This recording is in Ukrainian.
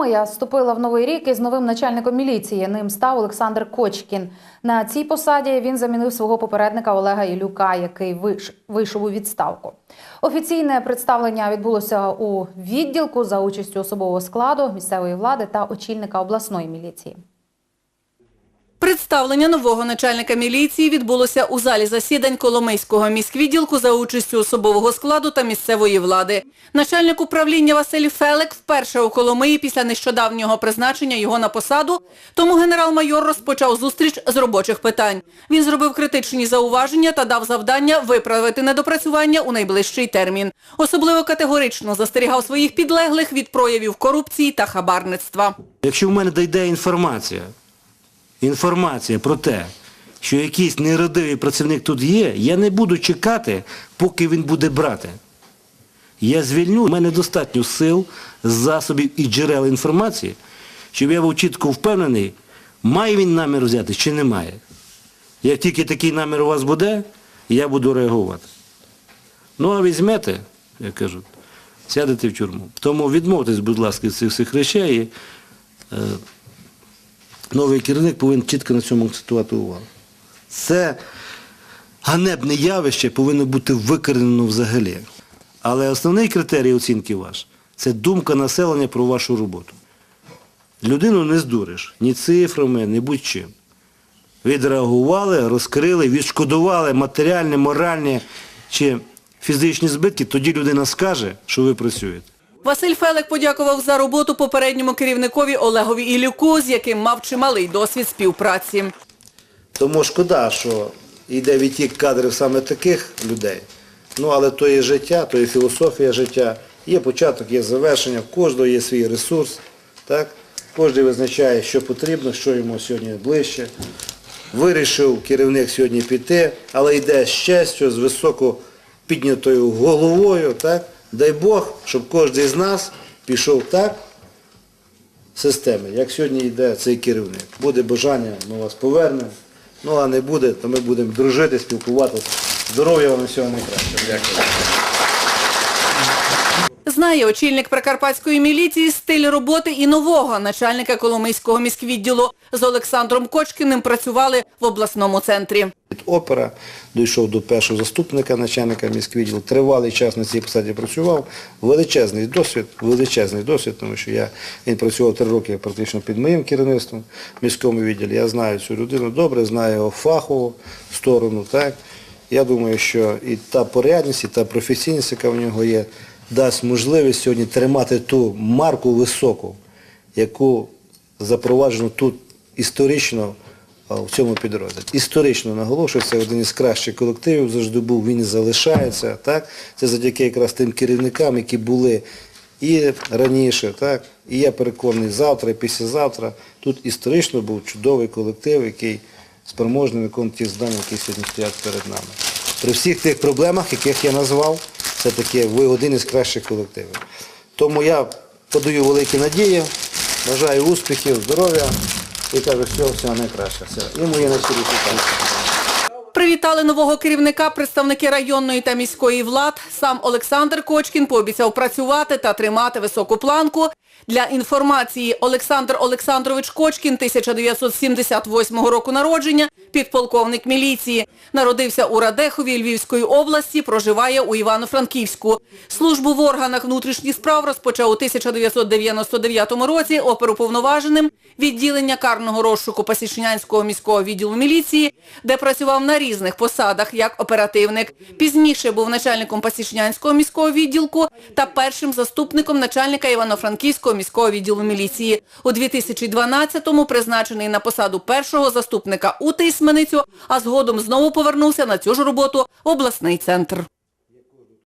Коломия вступила в новий рік із новим начальником міліції. Ним став Олександр Кочкін. На цій посаді він замінив свого попередника Олега Ілюка, який вийшов у відставку. Офіційне представлення відбулося у відділку за участю особового складу місцевої влади та очільника обласної міліції. Представлення нового начальника міліції відбулося у залі засідань Коломийського міськвідділку за участю особового складу та місцевої влади. Начальник управління Василь Фелек вперше у Коломиї після нещодавнього призначення його на посаду, тому генерал-майор розпочав зустріч з робочих питань. Він зробив критичні зауваження та дав завдання виправити недопрацювання у найближчий термін. Особливо категорично застерігав своїх підлеглих від проявів корупції та хабарництва. Якщо в мене дійде інформація, інформація про те, що якийсь нерадивий працівник тут є, я не буду чекати, поки він буде брати. Я звільню, у мене достатньо сил, засобів і джерел інформації, щоб я був чітко впевнений, має він намір взяти чи не має. Як тільки такий намір у вас буде, я буду реагувати. Ну а візьмете, як кажуть, сядете в тюрму. Тому відмовтесь, будь ласка, від цих всіх речей. Е, новий керівник повинен чітко на цьому акцентувати увагу. Це ганебне явище повинно бути викоренено взагалі. Але основний критерій оцінки ваш це думка населення про вашу роботу. Людину не здуриш ні цифрами, ні будь-чим. Відреагували, розкрили, відшкодували матеріальні, моральні чи фізичні збитки, тоді людина скаже, що ви працюєте. Василь Фелек подякував за роботу попередньому керівникові Олегові Ілюку, з яким мав чималий досвід співпраці. Тому шкода, що йде відтік кадрів саме таких людей. Ну, але то є життя, то є філософія життя. Є початок, є завершення, в кожного є свій ресурс. Так? Кожен визначає, що потрібно, що йому сьогодні ближче. Вирішив керівник сьогодні піти, але йде з честю, з високо піднятою головою. Так? Дай Бог, щоб кожен з нас пішов так, системи, як сьогодні йде цей керівник. Буде бажання, ми вас повернемо. Ну а не буде, то ми будемо дружити, спілкуватися. Здоров'я вам і всього найкращого. Дякую. Знає очільник прикарпатської міліції стиль роботи і нового начальника Коломийського міськвідділу. З Олександром Кочкіним працювали в обласному центрі. Від опера дійшов до першого заступника начальника міськвідділу. Тривалий час на цій посаді працював. Величезний досвід, величезний досвід, тому що я, він працював три роки практично під моїм керівництвом в міському відділі. Я знаю цю людину добре, знаю його фахову сторону. Так? Я думаю, що і та порядність, і та професійність, яка в нього є, дасть можливість сьогодні тримати ту марку високу, яку запроваджено тут історично в цьому підрозділі. Історично наголошую, це один із кращих колективів завжди був, він залишається. Так? Це завдяки якраз тим керівникам, які були і раніше, так? і я переконаний, завтра і післязавтра. Тут історично був чудовий колектив, який спроможний виконувати ті завдання, які сьогодні стоять перед нами. При всіх тих проблемах, яких я назвав, це таки ви один із кращих колективів. Тому я подаю великі надії, бажаю успіхів, здоров'я і кажу всього, всього найкраще. Все. І мої на пальці. Привітали нового керівника представники районної та міської влад. Сам Олександр Кочкін пообіцяв працювати та тримати високу планку. Для інформації, Олександр Олександрович Кочкін, 1978 року народження, підполковник міліції. Народився у Радехові Львівської області, проживає у Івано-Франківську. Службу в органах внутрішніх справ розпочав у 1999 році оперуповноваженим відділення карного розшуку Пасічнянського міського відділу міліції, де працював на різних посадах як оперативник. Пізніше був начальником Пасічнянського міського відділку та першим заступником начальника Івано-Франківського міського відділу міліції. У 2012-му призначений на посаду першого заступника у Тисменицю, а згодом знову повернувся на цю ж роботу в обласний центр.